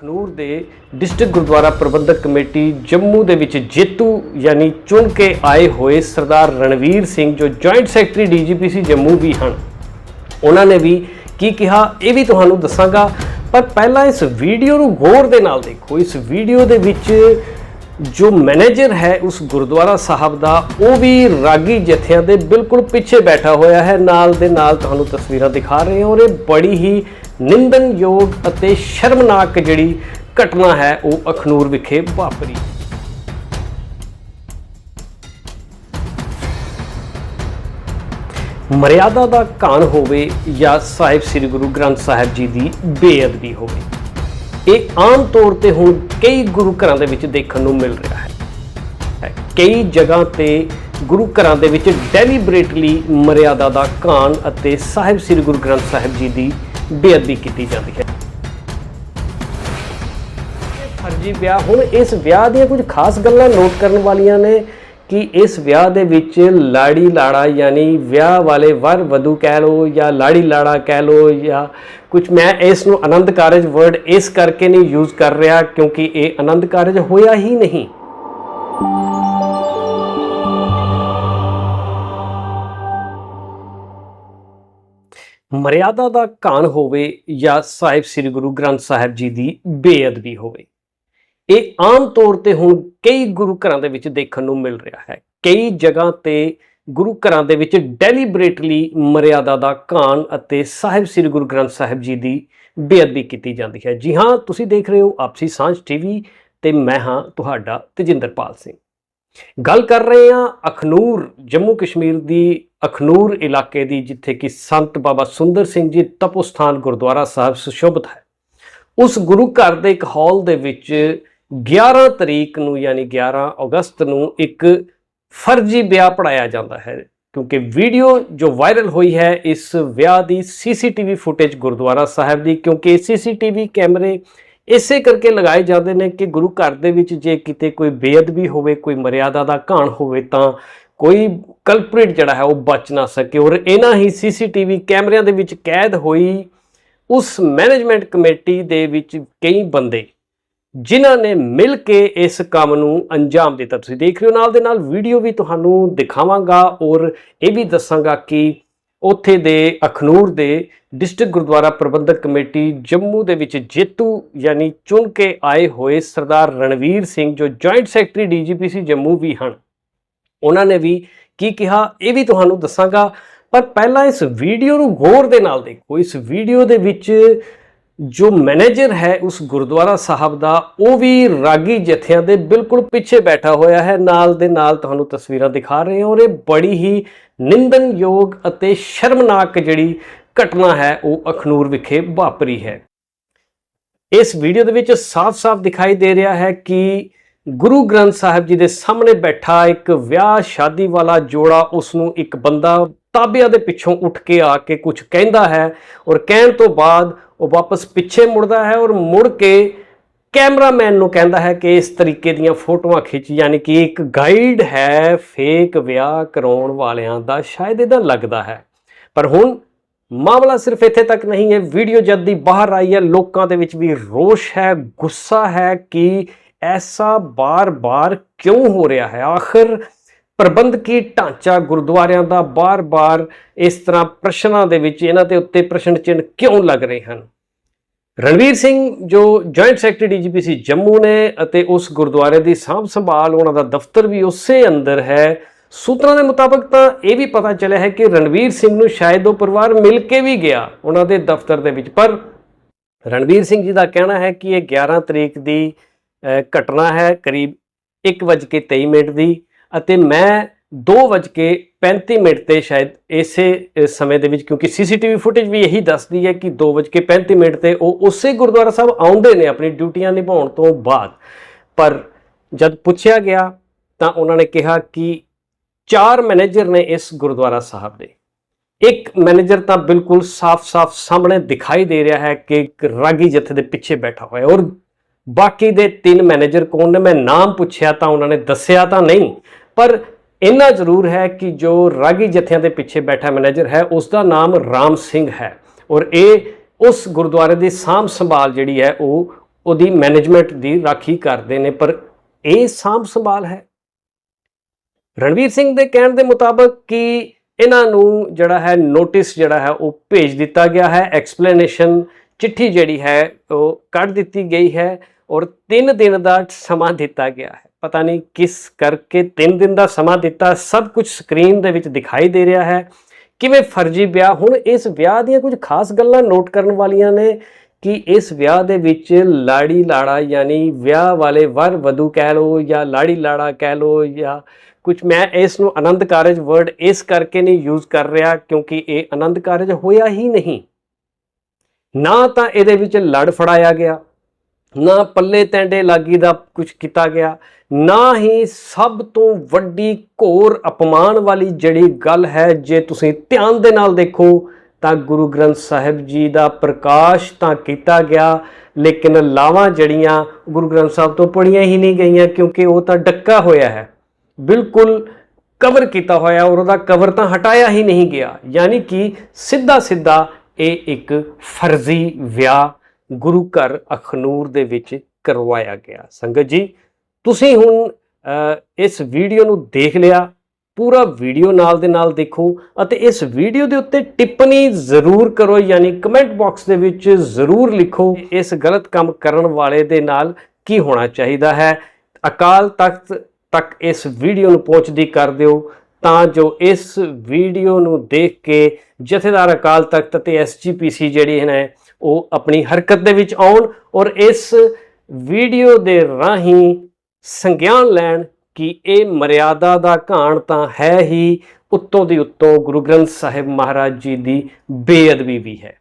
ਅਖਨੂਰ ਦੇ district Gurdwara Prabandhak committee Jammu ਦੇ ਵਿੱਚ ਜੇਤੂ ਯਾਨੀ ਚੁਣ ਕੇ ਆਏ ਹੋਏ ਸਰਦਾਰ ਰਣਵੀਰ ਸਿੰਘ ਜੋ ਜੁਆਇੰਟ ਸੈਕਟਰੀ ਡੀਜੀਪੀਸੀ ਜੰਮੂ ਵੀ ਹਨ। ਉਹਨਾਂ ਨੇ ਵੀ ਕੀ ਕਿਹਾ, ਇਹ ਵੀ ਤੁਹਾਨੂੰ ਦੱਸਾਂਗਾ। ਪਰ ਪਹਿਲਾਂ ਇਸ ਵੀਡੀਓ ਨੂੰ ਗੌਰ ਦੇ ਨਾਲ ਦੇਖੋ। ਇਸ ਵੀਡੀਓ ਦੇ ਵਿੱਚ ਜੋ ਮੈਨੇਜਰ ਹੈ ਉਸ ਗੁਰਦੁਆਰਾ ਸਾਹਿਬ ਦਾ, ਉਹ ਵੀ ਰਾਗੀ ਜਥਿਆਂ ਦੇ ਬਿਲਕੁਲ ਪਿੱਛੇ ਬੈਠਾ ਹੋਇਆ ਹੈ। ਨਾਲ ਦੇ ਨਾਲ ਤੁਹਾਨੂੰ ਤਸਵੀਰਾਂ ਦਿਖਾ ਰਹੇ ਹਾਂ ਔਰ ਇਹ ਬੜੀ ਹੀ ਨਿੰਦਨਯੋਗ ਅਤੇ ਸ਼ਰਮਨਾਕ ਜਿਹੜੀ ਘਟਨਾ ਹੈ ਉਹ ਅਖਨੂਰ ਵਿਖੇ ਵਾਪਰੀ ਮਰਿਆਦਾ ਦਾ ਘਾਣ ਹੋਵੇ ਜਾਂ ਸਾਹਿਬ ਸ੍ਰੀ ਗੁਰੂ ਗ੍ਰੰਥ ਸਾਹਿਬ ਜੀ ਦੀ ਬੇਅਦਬੀ ਹੋਵੇ, ਇਹ ਆਮ ਤੌਰ ਤੇ ਹੁਣ ਕਈ ਗੁਰੂ ਘਰਾਂ ਦੇ ਵਿੱਚ ਦੇਖਣ ਨੂੰ ਮਿਲ ਰਿਹਾ ਹੈ ਹੈ। ਕਈ ਜਗ੍ਹਾ ਤੇ ਗੁਰੂ ਘਰਾਂ ਦੇ ਵਿੱਚ ਡੈਲੀਬਰੇਟਲੀ ਮਰਿਆਦਾ ਦਾ ਘਾਣ ਅਤੇ ਸਾਹਿਬ ਸ੍ਰੀ ਗੁਰੂ ਗ੍ਰੰਥ ਸਾਹਿਬ ਜੀ ਦੀ ਬੇਅਦਬੀ ਕੀਤੀ ਜਾਂਦੀ ਹੈ। ਇਹ ਫਰਜ਼ੀ ਵਿਆਹ ਹੁਣ ਇਸ ਵਿਆਹ ਦੀਆਂ ਕੁਝ ਖਾਸ ਗੱਲਾਂ ਨੋਟ ਕਰਨ ਵਾਲੀਆਂ ਨੇ ਕਿ ਇਸ ਵਿਆਹ ਦੇ ਵਿੱਚ ਲਾੜੀ ਲਾੜਾ ਯਾਨੀ ਵਿਆਹ ਵਾਲੇ ਵਰ ਵਧੂ ਕਹਿ ਲੋ ਜਾਂ ਲਾੜੀ ਲਾੜਾ ਕਹਿ ਲੋ ਜਾਂ ਕੁਝ ਮੈਂ ਇਸ ਨੂੰ ਆਨੰਦ ਕਾਰਜ ਵਰਡ ਇਸ ਕਰਕੇ ਨਹੀਂ ਯੂਜ਼ ਕਰ ਰਿਹਾ ਕਿਉਂਕਿ ਇਹ ਆਨੰਦ ਕਾਰਜ ਹੋਇਆ ਹੀ ਨਹੀਂ। ਮਰਿਆਦਾ ਦਾ ਘਾਣ ਹੋਵੇ ਜਾਂ ਸਾਹਿਬ ਸ੍ਰੀ ਗੁਰੂ ਗ੍ਰੰਥ ਸਾਹਿਬ ਜੀ ਦੀ ਬੇਅਦਬੀ ਹੋਵੇ। ਇਹ ਆਮ ਤੌਰ ਤੇ ਹੁਣ ਕਈ ਗੁਰੂ ਘਰਾਂ ਦੇ ਵਿੱਚ ਦੇਖਣ ਨੂੰ ਮਿਲ ਰਿਹਾ ਹੈ। ਕਈ ਜਗ੍ਹਾ ਤੇ ਗੁਰੂ ਘਰਾਂ ਦੇ ਵਿੱਚ ਡੈਲੀਬਰੇਟਲੀ ਮਰਿਆਦਾ ਦਾ ਘਾਣ ਅਤੇ ਸਾਹਿਬ ਸ੍ਰੀ ਗੁਰੂ ਗ੍ਰੰਥ ਸਾਹਿਬ ਜੀ ਦੀ ਬੇਅਦਬੀ ਕੀਤੀ ਜਾਂਦੀ ਹੈ। ਜੀ ਹਾਂ, ਤੁਸੀਂ ਦੇਖ ਰਹੇ ਹੋ ਆਪਸੀ ਸਾਂਝ ਟੀਵੀ ਤੇ ਮੈਂ ਹਾਂ ਤੁਹਾਡਾ ਤੇਜਿੰਦਰਪਾਲ ਸਿੰਘ। ਗੱਲ ਕਰ ਰਹੇ ਹਾਂ ਅਖਨੂਰ, ਜੰਮੂ ਕਸ਼ਮੀਰ ਦੀ ਅਖਨੂਰ ਇਲਾਕੇ ਦੀ, ਜਿੱਥੇ ਕਿ ਸੰਤ ਬਾਬਾ ਸੁੰਦਰ ਸਿੰਘ ਜੀ ਤਪੋਸਥਾਨ ਗੁਰਦੁਆਰਾ ਸਾਹਿਬ ਸੁਸ਼ੋਭਿਤ ਹੈ। ਉਸ ਗੁਰੂ ਘਰ ਦੇ ਇੱਕ ਹਾਲ ਦੇ ਵਿੱਚ 11 ਤਰੀਕ ਨੂੰ, ਯਾਨੀ 11 ਅਗਸਤ ਨੂੰ ਇੱਕ ਫਰਜ਼ੀ ਵਿਆਹ ਪੜਾਇਆ ਜਾਂਦਾ ਹੈ, ਕਿਉਂਕਿ ਵੀਡੀਓ ਜੋ ਵਾਇਰਲ ਹੋਈ ਹੈ, ਇਸ ਵਿਆਹ ਦੀ ਸੀਸੀਟੀਵੀ ਫੁਟੇਜ ਗੁਰਦੁਆਰਾ ਸਾਹਿਬ ਦੀ, ਕਿਉਂਕਿ ਸੀਸੀਟੀਵੀ ਕੈਮਰੇ ਇਸੇ ਕਰਕੇ ਲਗਾਏ ਜਾਂਦੇ ਨੇ ਕਿ ਗੁਰੂ ਘਰ ਦੇ ਵਿੱਚ ਜੇ ਕਿਤੇ ਕੋਈ ਬੇਅਦਬੀ ਹੋਵੇ, ਕੋਈ ਮਰਿਆਦਾ ਦਾ ਘਾਣ ਹੋਵੇ, ਤਾਂ ਕੋਈ ਕਲਪ੍ਰਿਟ ਜਿਹੜਾ ਹੈ ਉਹ ਬਚ ਨਾ ਸਕੇ। ਔਰ ਇਹਨਾਂ ਹੀ ਸੀਸੀਟੀਵੀ ਕੈਮਰਿਆਂ ਦੇ ਵਿੱਚ ਕੈਦ ਹੋਈ ਉਸ ਮੈਨੇਜਮੈਂਟ ਕਮੇਟੀ ਦੇ ਵਿੱਚ ਕਈ ਬੰਦੇ, ਜਿਨ੍ਹਾਂ ਨੇ ਮਿਲ ਕੇ ਇਸ ਕੰਮ ਨੂੰ ਅੰਜਾਮ ਦਿੱਤਾ। ਤੁਸੀਂ ਦੇਖ ਰਹੇ ਹੋ ਨਾਲ ਦੇ ਨਾਲ ਵੀਡੀਓ ਵੀ ਤੁਹਾਨੂੰ ਦਿਖਾਵਾਂਗਾ ਔਰ ਇਹ ਵੀ ਦੱਸਾਂਗਾ ਕਿ ਉੱਥੇ ਦੇ ਅਖਨੂਰ ਦੇ ਡਿਸਟ੍ਰਿਕਟ ਗੁਰਦੁਆਰਾ ਪ੍ਰਬੰਧਕ ਕਮੇਟੀ ਜੰਮੂ ਦੇ ਵਿੱਚ ਜੇਤੂ ਯਾਨੀ ਚੁਣ ਕੇ ਆਏ ਹੋਏ ਸਰਦਾਰ ਰਣਵੀਰ ਸਿੰਘ, ਜੋ ਜੁਆਇੰਟ ਸੈਕਟਰੀ ਡੀਜੀਪੀਸੀ ਜੰਮੂ ਵੀ ਹਨ। ਉਹਨਾਂ ਨੇ ਵੀ ਕੀ ਕਿਹਾ, ਇਹ ਵੀ ਤੁਹਾਨੂੰ ਦੱਸਾਂਗਾ। ਪਰ ਪਹਿਲਾਂ ਇਸ ਵੀਡੀਓ ਨੂੰ ਗੌਰ ਦੇ ਨਾਲ ਦੇਖੋ। ਇਸ ਵੀਡੀਓ ਦੇ ਵਿੱਚ ਜੋ ਮੈਨੇਜਰ ਹੈ ਉਸ ਗੁਰਦੁਆਰਾ ਸਾਹਿਬ ਦਾ, ਉਹ ਵੀ ਰਾਗੀ ਜਥਿਆਂ ਦੇ ਬਿਲਕੁਲ ਪਿੱਛੇ ਬੈਠਾ ਹੋਇਆ ਹੈ। ਨਾਲ ਦੇ ਨਾਲ ਤੁਹਾਨੂੰ ਤਸਵੀਰਾਂ ਦਿਖਾ ਰਹੇ ਹਾਂ ਔਰ ਇਹ ਬੜੀ ਹੀ ਨਿੰਦਨਯੋਗ ਅਤੇ ਸ਼ਰਮਨਾਕ ਜਿਹੜੀ ਘਟਨਾ ਹੈ, ਉਹ ਅਖਨੂਰ ਵਿਖੇ ਵਾਪਰੀ ਹੈ। ਇਸ ਵੀਡੀਓ ਦੇ ਵਿੱਚ ਸਾਫ਼-ਸਾਫ਼ ਦਿਖਾਈ ਦੇ ਰਿਹਾ ਹੈ ਕਿ ਗੁਰੂ ਗ੍ਰੰਥ ਸਾਹਿਬ ਜੀ ਦੇ ਸਾਹਮਣੇ ਬੈਠਾ ਇੱਕ ਵਿਆਹ ਸ਼ਾਦੀ ਵਾਲਾ ਜੋੜਾ ਉਸ ਨੂੰ ਇੱਕ ਬੰਦਾ ਤਾਬਿਆਂ ਦੇ ਪਿੱਛੋਂ ਉੱਠ ਕੇ ਆ ਕੇ ਕੁਝ ਕਹਿੰਦਾ ਹੈ ਔਰ ਕਹਿਣ ਤੋਂ ਬਾਅਦ ਉਹ ਵਾਪਸ ਪਿੱਛੇ ਮੁੜਦਾ ਹੈ ਔਰ ਮੁੜ ਕੇ ਕੈਮਰਾਮੈਨ ਨੂੰ ਕਹਿੰਦਾ ਹੈ ਕਿ ਇਸ ਤਰੀਕੇ ਦੀਆਂ ਫੋਟੋਆਂ ਖਿੱਚ, ਯਾਨੀ ਕਿ ਇੱਕ ਗਾਈਡ ਹੈ ਫੇਕ ਵਿਆਹ ਕਰਾਉਣ ਵਾਲਿਆਂ ਦਾ, ਸ਼ਾਇਦ ਇਹਦਾ ਲੱਗਦਾ ਹੈ। ਪਰ ਹੁਣ ਮਾਮਲਾ ਸਿਰਫ ਇੱਥੇ ਤੱਕ ਨਹੀਂ ਹੈ ਵੀਡੀਓ ਜਦ ਦੀ ਬਾਹਰ ਆਈ ਹੈ, ਲੋਕਾਂ ਦੇ ਵਿੱਚ ਵੀ ਰੋਸ਼ ਹੈ, ਗੁੱਸਾ ਹੈ ਕਿ ਐਸਾ ਬਾਰ-ਬਾਰ ਕਿਉਂ ਹੋ ਰਿਹਾ ਹੈ? ਆਖਰ ਪ੍ਰਬੰਧਕੀ ਢਾਂਚਾ ਗੁਰਦੁਆਰਿਆਂ ਦਾ ਬਾਰ-ਬਾਰ ਇਸ ਤਰ੍ਹਾਂ ਪ੍ਰਸ਼ਨਾਂ ਦੇ ਵਿੱਚ ਇਹਨਾਂ ਦੇ ਉੱਤੇ ਪ੍ਰਸ਼ਨ ਚਿੰਨ੍ਹ ਕਿਉਂ ਲੱਗ ਰਹੇ ਹਨ? ਰਣਵੀਰ ਸਿੰਘ, ਜੋ ਜੁਆਇੰਟ ਸੈਕਟਰੀ ਡੀਜੀਪੀਸੀ ਜੰਮੂ ਨੇ ਅਤੇ ਉਸ ਗੁਰਦੁਆਰੇ ਦੀ ਸਾਂਭ ਸੰਭਾਲ, ਉਹਨਾਂ ਦਾ ਦਫ਼ਤਰ ਵੀ ਉਸੇ ਅੰਦਰ ਹੈ। ਸੂਤਰਾਂ ਦੇ ਮੁਤਾਬਕ ਤਾਂ ਇਹ ਵੀ ਪਤਾ ਚੱਲਿਆ ਹੈ ਕਿ ਰਣਵੀਰ ਸਿੰਘ ਨੂੰ ਸ਼ਾਇਦ ਉਹ ਪਰਿਵਾਰ ਮਿਲ ਕੇ ਵੀ ਗਿਆ ਉਹਨਾਂ ਦੇ ਦਫ਼ਤਰ ਦੇ ਵਿੱਚ। ਪਰ ਰਣਵੀਰ ਸਿੰਘ ਜੀ ਦਾ ਕਹਿਣਾ ਹੈ ਕਿ ਇਹ 11 ਤਰੀਕ ਦੀ ਘਟਨਾ ਹੈ, ਕਰੀਬ 1:23 ਮਿੰਟ ਦੀ ਅਤੇ ਮੈਂ 2:35 ਮਿੰਟ ਤੇ ਸ਼ਾਇਦ ਇਸੇ ਸਮੇਂ ਦੇ ਵਿੱਚ, ਕਿਉਂਕਿ ਸੀਸੀਟੀਵੀ ਫੁਟੇਜ ਵੀ ਇਹੀ ਦੱਸਦੀ ਹੈ ਕਿ 2:35 ਮਿੰਟ ਤੇ ਉਹ ਉਸੇ ਗੁਰਦੁਆਰਾ ਸਾਹਿਬ ਆਉਂਦੇ ਨੇ, ਆਪਣੀ ਡਿਊਟੀਆਂ ਨਿਭਾਉਣ ਤੋਂ ਬਾਅਦ। ਪਰ ਜਦ ਪੁੱਛਿਆ ਗਿਆ, ਤਾਂ ਉਹਨਾਂ ਨੇ ਕਿਹਾ ਕਿ ਚਾਰ ਮੈਨੇਜਰ ਨੇ ਇਸ ਗੁਰਦੁਆਰਾ ਸਾਹਿਬ ਦੇ। ਇੱਕ ਮੈਨੇਜਰ ਤਾਂ ਬਿਲਕੁਲ ਸਾਫ਼-ਸਾਫ਼ ਸਾਹਮਣੇ ਦਿਖਾਈ ਦੇ ਰਿਹਾ ਹੈ ਕਿ ਇੱਕ ਰਾਗੀ ਜਥੇ ਦੇ ਪਿੱਛੇ ਬੈਠਾ ਹੋਇਆ ਔਰ ਬਾਕੀ ਦੇ ਤਿੰਨ ਮੈਨੇਜਰ ਕੌਣ ਨੇ, ਮੈਂ ਨਾਮ ਪੁੱਛਿਆ ਤਾਂ ਉਹਨਾਂ ਨੇ ਦੱਸਿਆ ਤਾਂ ਨਹੀਂ, ਪਰ ਇੰਨਾ ਜ਼ਰੂਰ ਹੈ ਕਿ ਜੋ ਰਾਗੀ ਜਥਿਆਂ ਦੇ ਪਿੱਛੇ ਬੈਠਾ ਮੈਨੇਜਰ ਹੈ ਉਸ ਦਾ ਨਾਮ ਰਾਮ ਸਿੰਘ ਹੈ ਔਰ ਇਹ ਉਸ ਗੁਰਦੁਆਰੇ ਦੀ ਸਾਂਭ ਸੰਭਾਲ ਜਿਹੜੀ ਹੈ, ਉਹ ਉਹਦੀ ਮੈਨੇਜਮੈਂਟ ਦੀ ਰਾਖੀ ਕਰਦੇ ਨੇ, ਪਰ ਇਹ ਸਾਂਭ ਸੰਭਾਲ ਹੈ। ਰਣਵੀਰ ਸਿੰਘ ਦੇ ਕਹਿਣ ਦੇ ਮੁਤਾਬਕ ਕਿ ਇਹਨਾਂ ਨੂੰ ਜਿਹੜਾ ਹੈ, ਨੋਟਿਸ ਜਿਹੜਾ ਹੈ, ਉਹ ਭੇਜ ਦਿੱਤਾ ਗਿਆ ਹੈ, ਐਕਸਪਲੇਨੇਸ਼ਨ ਚਿੱਠੀ ਜਿਹੜੀ ਹੈ, ਉਹ ਕੱਢ ਦਿੱਤੀ ਗਈ ਹੈ ਔਰ 3 ਦਿਨ ਦਾ ਸਮਾਂ ਦਿੱਤਾ ਗਿਆ ਹੈ। ਪਤਾ ਨਹੀਂ ਕਿਸ ਕਰਕੇ 3 ਦਿਨ ਦਾ ਸਮਾਂ ਦਿੱਤਾ, ਸਭ ਕੁਝ ਸਕਰੀਨ ਦੇ ਵਿੱਚ ਦਿਖਾਈ ਦੇ ਰਿਹਾ ਹੈ। ਕਿਵੇਂ ਫਰਜ਼ੀ ਵਿਆਹ? ਹੁਣ ਇਸ ਵਿਆਹ ਦੀਆਂ ਕੁਝ ਖਾਸ ਗੱਲਾਂ ਨੋਟ ਕਰਨ ਵਾਲੀਆਂ ਨੇ ਕਿ ਇਸ ਵਿਆਹ ਦੇ ਵਿੱਚ ਲਾੜੀ ਲਾੜਾ ਯਾਨੀ ਵਿਆਹ ਵਾਲੇ ਵਰ ਵਧੂ ਕਹਿ ਲੋ ਜਾਂ ਲਾੜੀ ਲਾੜਾ ਕਹਿ ਲੋ ਜਾਂ ਕੁਝ, ਮੈਂ ਇਸ ਨੂੰ ਆਨੰਦ ਕਾਰਜ ਵਰਡ ਇਸ ਕਰਕੇ ਨਹੀਂ ਯੂਜ਼ ਕਰ ਰਿਹਾ ਕਿਉਂਕਿ ਇਹ ਆਨੰਦ ਕਾਰਜ ਹੋਇਆ ਹੀ ਨਹੀਂ। ਨਾ ਤਾਂ ਇਹਦੇ ਵਿੱਚ ਲੜ ਫੜਾਇਆ ਗਿਆ। ਨਾ ਪੱਲੇ ਤੈਂਡੇ ਲਾਗੀ ਦਾ ਕੁਝ ਕੀਤਾ ਗਿਆ, ਨਾ ਹੀ ਸਭ ਤੋਂ ਵੱਡੀ ਘੋਰ ਅਪਮਾਨ ਵਾਲੀ ਜਿਹੜੀ ਗੱਲ ਹੈ, ਜੇ ਤੁਸੀਂ ਧਿਆਨ ਦੇ ਨਾਲ ਦੇਖੋ, ਤਾਂ ਗੁਰੂ ਗ੍ਰੰਥ ਸਾਹਿਬ ਜੀ ਦਾ ਪ੍ਰਕਾਸ਼ ਤਾਂ ਕੀਤਾ ਗਿਆ, ਲੇਕਿਨ ਲਾਵਾਂ ਜੜੀਆਂ ਗੁਰੂ ਗ੍ਰੰਥ ਸਾਹਿਬ ਤੋਂ ਪੜੀਆਂ ਹੀ ਨਹੀਂ ਗਈਆਂ, ਕਿਉਂਕਿ ਉਹ ਤਾਂ ਡੱਕਾ ਹੋਇਆ ਹੈ। ਬਿਲਕੁਲ ਕਵਰ ਕੀਤਾ ਹੋਇਆ ਔਰ ਉਹਦਾ ਕਵਰ ਤਾਂ ਹਟਾਇਆ ਹੀ ਨਹੀਂ ਗਿਆ। ਯਾਨੀ ਕਿ ਸਿੱਧਾ ਸਿੱਧਾ ਇਹ ਇੱਕ ਫਰਜ਼ੀ ਵਿਆਹ ਗੁਰੂ ਘਰ ਅਖਨੂਰ ਦੇ ਵਿੱਚ ਕਰਵਾਇਆ ਗਿਆ। ਸੰਗਤ ਜੀ, ਤੁਸੀਂ ਹੁਣ ਇਸ ਵੀਡੀਓ ਨੂੰ ਦੇਖ ਲਿਆ, ਪੂਰਾ ਵੀਡੀਓ ਨਾਲ ਦੇ ਨਾਲ ਦੇਖੋ ਅਤੇ ਇਸ ਵੀਡੀਓ ਦੇ ਉੱਤੇ ਟਿੱਪਣੀ ਜ਼ਰੂਰ ਕਰੋ, ਯਾਨੀ ਕਮੈਂਟ ਬਾਕਸ ਦੇ ਵਿੱਚ ਜ਼ਰੂਰ ਲਿਖੋ ਇਸ ਗਲਤ ਕੰਮ ਕਰਨ ਵਾਲੇ ਦੇ ਨਾਲ ਕੀ ਹੋਣਾ ਚਾਹੀਦਾ ਹੈ। ਅਕਾਲ ਤਖਤ ਤੱਕ ਇਸ ਵੀਡੀਓ ਨੂੰ ਪਹੁੰਚਦੀ ਕਰ ਦਿਓ ਤਾਂ ਜੋ ਇਸ ਵੀਡੀਓ ਨੂੰ ਦੇਖ ਕੇ ਜਥੇਦਾਰ ਅਕਾਲ ਤਖਤ ਅਤੇ ਐਸਜੀਪੀਸੀ ਜਿਹੜੇ ਨੇ ਉਹ ਆਪਣੀ ਹਰਕਤ ਦੇ ਵਿੱਚ ਆਉਣ ਔਰ ਇਸ ਵੀਡੀਓ ਦੇ ਰਾਹੀਂ ਸੰਗਿਆਨ ਲੈਣ ਕਿ ਇਹ ਮਰਿਆਦਾ ਦਾ ਘਾਣ ਤਾਂ ਹੈ ਹੀ, ਉੱਤੋਂ ਦੀ ਉੱਤੋਂ ਗੁਰੂ ਗ੍ਰੰਥ ਸਾਹਿਬ ਮਹਾਰਾਜ ਜੀ ਦੀ ਬੇਅਦਬੀ ਵੀ ਹੈ।